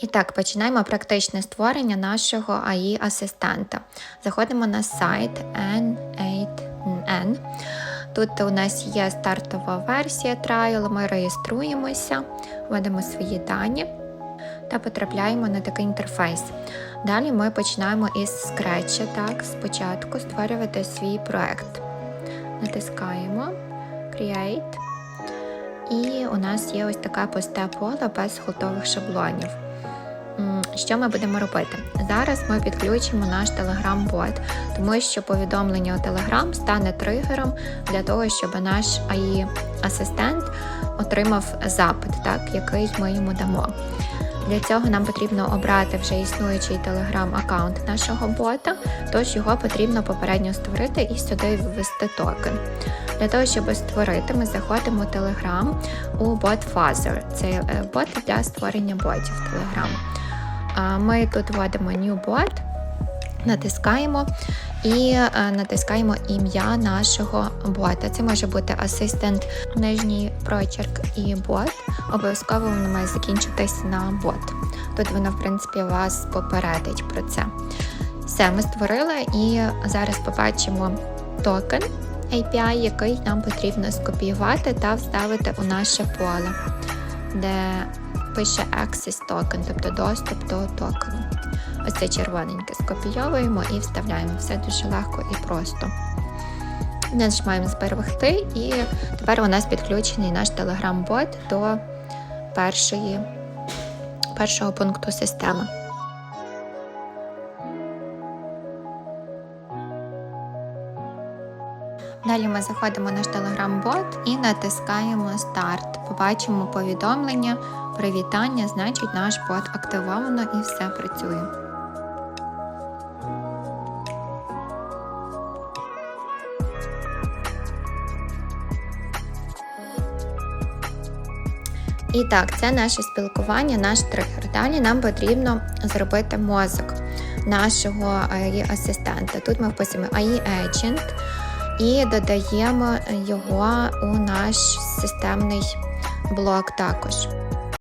І так, починаємо практичне створення нашого AI-асистента. Заходимо на сайт N8N. Тут у нас є стартова версія трайл, ми реєструємося, вводимо свої дані та потрапляємо на такий інтерфейс. Далі ми починаємо із скретча, так, спочатку створювати свій проект. Натискаємо Create. І у нас є ось таке пусте поле без готових шаблонів. Що ми будемо робити? Зараз ми підключимо наш Telegram-бот, тому що повідомлення у Telegram стане тригером для того, щоб наш AI-асистент отримав запит, так, який ми йому дамо. Для цього нам потрібно обрати вже існуючий Telegram-аккаунт нашого бота, тож його потрібно попередньо створити і сюди ввести токен. Для того, щоб створити, ми заходимо в Telegram у BotFuzzer. Це е, бот для створення ботів Telegram. Ми тут вводимо New Bot, натискаємо і е, натискаємо ім'я нашого бота. Це може бути асистент, нижній прочерк і бот. Обов'язково воно має закінчитись на бот. Тут воно, в принципі, вас попередить про це. Все, ми створили і зараз побачимо токен API, який нам потрібно скопіювати та вставити у наше поле, де пише Access Token, тобто доступ до токену. Ось червоненьке скопійовуємо і вставляємо. Все дуже легко і просто. Нажимаємо зберегти, і тепер у нас підключений наш Telegram-бот до першої, першого пункту системи. Далі ми заходимо в наш Telegram-бот і натискаємо старт. Побачимо повідомлення, привітання, значить наш бот активовано і все працює. І так, це наше спілкування, наш тригер. Далі нам потрібно зробити мозок нашого асистента. Тут ми вписуємо AI Agent і додаємо його у наш системний блок також.